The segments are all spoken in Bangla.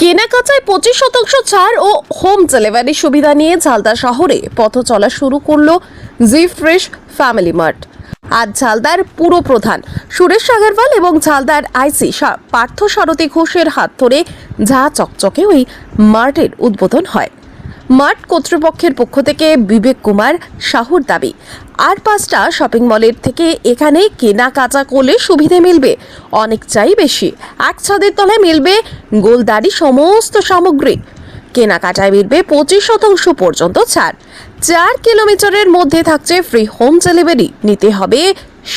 কেনাকাটায় পঁচিশ শতাংশ ছাড় ও হোম ডেলিভারি সুবিধা নিয়ে ঝালদা শহরে পথ চলা শুরু করল জি ফ্রেশ ফ্যামিলি মার্ট। আজ ঝালদার পুরো প্রধান সুরেশ আগরওয়াল এবং ঝালদার আইসি পার্থ সারথী ঘোষের হাত ধরে ঝা চকচকে ওই মার্টের উদ্বোধন হয়। মার্ট কর্তৃপক্ষের পক্ষ থেকে বিবেক কুমার শাহুর দাবি, আর পাঁচটা শপিং মলের থেকে এখানে কেনাকাটা করলে সুবিধে মিলবে অনেক চাই বেশি। এক ছাদের তলায় মিলবে গোলদারি সমস্ত সামগ্রী, কেনাকাটায় মিলবে পঁচিশ শতাংশ পর্যন্ত ছাড়। চার কিলোমিটারের মধ্যে থাকছে ফ্রি হোম ডেলিভারি নিতে হবে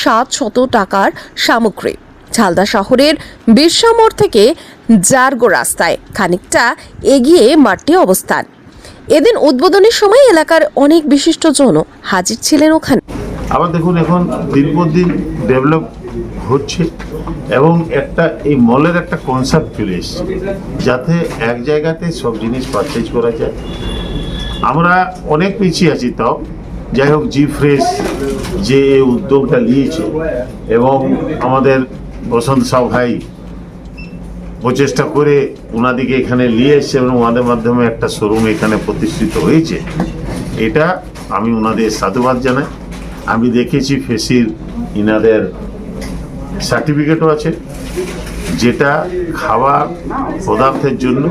সাত শত টাকার সামগ্রী। ঝালদা শহরের বিরসা মোড় থেকে জারগো রাস্তায় খানিকটা এগিয়ে মাঠটি অবস্থান। এদিন উদ্বোধনের সময় এলাকার অনেক বিশিষ্ট বিশিষ্টজন হাজির ছিলেন ওখানে। আবার দেখুন, এখন দিন ডেভেলপ হচ্ছে এবং একটা এই মলের একটা কনসেপ্ট চলে এসছে, যাতে এক জায়গাতে সব জিনিস পারচেজ করা যায়। আমরা অনেক পিছিয়ে আছি তাও। যাই হোক জি ফ্রেশ যে উদ্যোগটা নিয়েছে এবং আমাদের বসন্ত সাউ ভাই প্রচেষ্টা করে ওনাদিকে এখানে নিয়ে এসছে এবং ওনাদের মাধ্যমে একটা শোরুম এখানে প্রতিষ্ঠিত হয়েছে। এটা আমি ওনাদের সাধুবাদ জানাই। আমি দেখেছি ফেসির ইনাদের সার্টিফিকেটও আছে, যেটা খাবার পদার্থের জন্য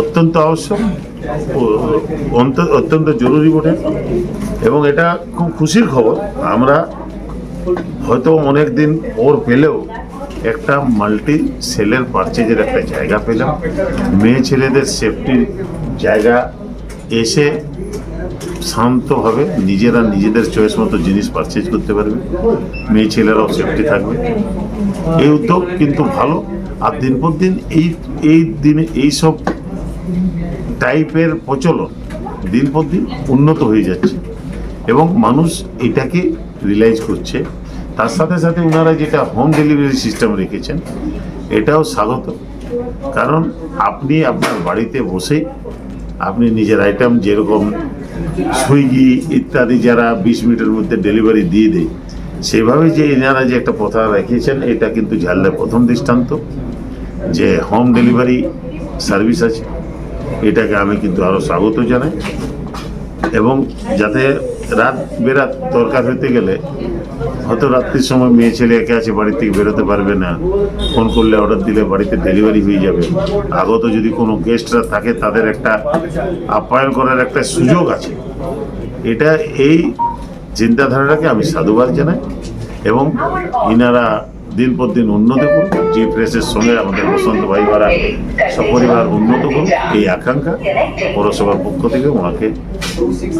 অত্যন্ত আবশ্যক অত্যন্ত জরুরি বটে। এবং এটা খুব খুশির খবর, আমরা হয়তো অনেক দিন ওর পেলেও একটা মাল্টি সেলের পারচেজের একটা জায়গা পেলাম। মেয়ে ছেলেদের সেফটির জায়গা এসে শান্তভাবে নিজেরা নিজেদের চয়েস মতো জিনিস পারচেজ করতে পারবে। মেয়ে ছেলেরাও সেফটি থাকবে। এই উদ্যোগ কিন্তু ভালো। আর দিন পর দিন এই এই দিনে এই সব টাইপের প্রচলন দিন পর দিন উন্নত হয়ে যাচ্ছে। এবং মানুষ এটাকে রিয়েলাইজ করছে তার সাথে সাথে ওনারা যেটা হোম ডেলিভারি সিস্টেম রেখেছেন, এটাও স্বাগত। কারণ আপনি আপনার বাড়িতে বসেই আপনি নিজের আইটেম যেরকম সুইগি ইত্যাদি যারা বিশ মিনিটের মধ্যে ডেলিভারি দিয়ে দেয়, সেভাবে যে এনারা যে একটা প্রথা রেখেছেন, এটা কিন্তু ঝালদার প্রথম দৃষ্টান্ত। যে হোম ডেলিভারি সার্ভিস আছে, এটাকে আমি কিন্তু আরও স্বাগত জানাই। এবং যাতে রাত বেরাত দরকার হতে গেলে হয়তো রাত্রির সময় মেয়ে ছেলে একে আছে বাড়ি থেকে বেরোতে পারবে না। ফোন করলে অর্ডার দিলে বাড়িতে ডেলিভারি হয়ে যাবে। আগত যদি কোনো গেস্টরা থাকে, তাদের একটা আপ্যায়ন করার একটা সুযোগ আছে। এটা এই চিন্তাধারাটাকে আমি সাধুবাদ জানাই এবং ইনারা দিন পর দিন উন্নত করুন জি প্রেসের সঙ্গে আমাদের বসন্ত ভাই ভাইবারা সপরিবার উন্নত করুন, এই আকাঙ্ক্ষা পৌরসভার পক্ষ থেকে ওনাকে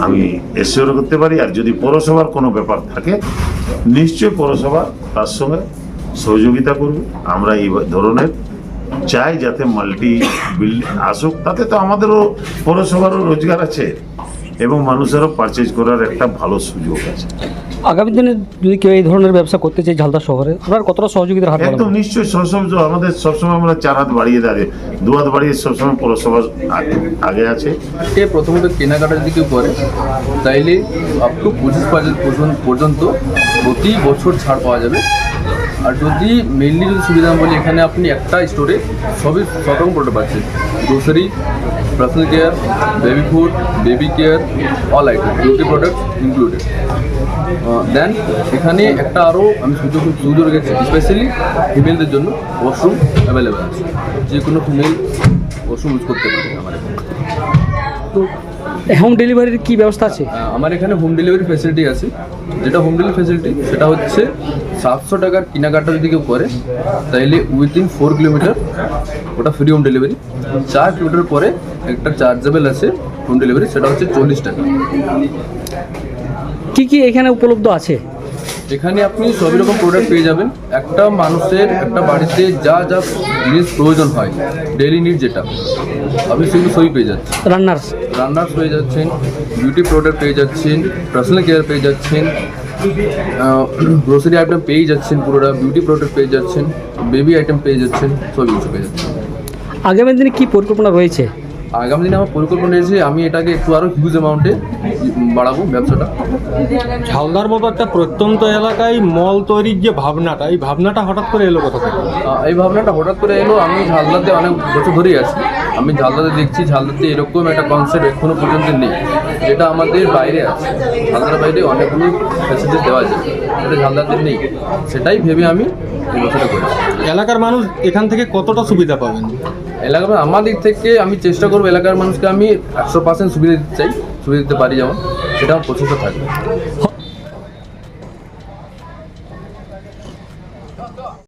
আমি এসিওর করতে পারি। আর যদি পৌরসভার কোনো ব্যাপার থাকে, নিশ্চয়ই পৌরসভা তার সঙ্গে সহযোগিতা করবে। আমরা এই ধরনের চাই যাতে মাল্টি বিল্ডিং আসুক, তাতে তো আমাদেরও পৌরসভারও রোজগার আছে এবং মানুষেরও পারচেজ করার একটা ভালো সুযোগ আছে। আগামী দিনে যদি কেউ এই ধরনের ব্যবসা করতে চাই ঝালদা শহরে আপনার কতটা সহযোগিতার হাত একদম নিশ্চয়ই সবসময় আমাদের সবসময় আমরা চার হাত বাড়িয়ে দাঁড়িয়ে দু হাত বাড়িয়ে সবসময় পৌরসভা আগে- আগে আছে। কে প্রথমত কেনাকাটা যদি কেউ করে তাইলে আপ টু পঁচিশ পার্সেন্ট পর্যন্ত প্রতি বছর ছাড় পাওয়া যাবে। আর যদি মেনলি যদি সুবিধা বলি এখানে আপনি একটা স্টোরে সবই সব রকম প্রোডাক্ট পাচ্ছেন। Grocery personal care baby food baby care all item beauty product included then এখানে একটা আরও আমি সুযোগ সুযোগ রেখেছি স্পেশালি ফিমেলদের জন্য ওয়াশরুম অ্যাভেলেবেল আছে। যে কোনো ফিমেল ওয়াশরুম ইউজ করতে পারে আমার এখানে। তো হোম ডেলিভারির কি ব্যবস্থা আছে? আমার এখানে হোম ডেলিভারি ফ্যাসিলিটি আছে। যেটা হোম ডেলিভারি ফ্যাসিলিটি সেটা হচ্ছে সাতশো টাকার কেনাকাটা যদি কেউ করে তাইলে উইদিন ফোর কিলোমিটার ওটা ফ্রি হোম ডেলিভারি চার কিলোমিটার পরে একটা চার্জেবল আছে হোম ডেলিভারি সেটা হচ্ছে চল্লিশ টাকা। কি কি এখানে উপলব্ধ আছে? এখানে আপনি সবই রকম প্রোডাক্ট পেয়ে যাবেন। একটা মানুষের একটা বাড়িতে যা যা জিনিস প্রয়োজন হয় ডেলি নিড যেটা আপনি সেগুলো সবই পেয়ে যাচ্ছেন। রান্নার রান্নার পেয়ে যাচ্ছেন বিউটি প্রোডাক্ট পেয়ে যাচ্ছেন পার্সোনাল কেয়ার পেয়ে যাচ্ছেন গ্রোসারি আইটেম পেয়ে যাচ্ছেন পুরোটা বিউটি প্রোডাক্ট পেয়ে যাচ্ছেন বেবি আইটেম পেয়ে যাচ্ছেন সব কিছু পেয়ে যাচ্ছেন। আগামী দিনে কী পরিকল্পনা রয়েছে? আগামী দিনে আমার পরিকল্পনা রয়েছে আমি এটাকে একটু আরও হিউজ অ্যামাউন্টে বাড়াবো ব্যবসাটা। ঝালদার মতো একটা প্রত্যন্ত এলাকায় মল তৈরির যে ভাবনাটা এই ভাবনাটা হঠাৎ করে এলো কোথা থেকে? এই ভাবনাটা হঠাৎ করে এলো আমি ঝালদাতে অনেক বছর ধরেই আছি। আমি ঝালদাতে দেখছি ঝালদাতে এরকম একটা কনসেপ্ট এখনও পর্যন্ত নেই যেটা আমাদের বাইরে আছে। ঝালদার বাইরে অনেকগুলো ফ্যাসিলিটি দেওয়া যায় যেটা ঝালদাতে নেই। সেটাই ভেবে আমি এই বছরটা করেছি। এলাকার মানুষ এখান থেকে কতটা সুবিধা পাবেন? এলাকার আমার দিক থেকে আমি চেষ্টা করব এলাকার মানুষকে আমি একশো পার্সেন্ট সুবিধা দিতে চাই, সুবিধা দিতে পারি যেমন সেটা আমার প্রচেষ্টা থাকবে।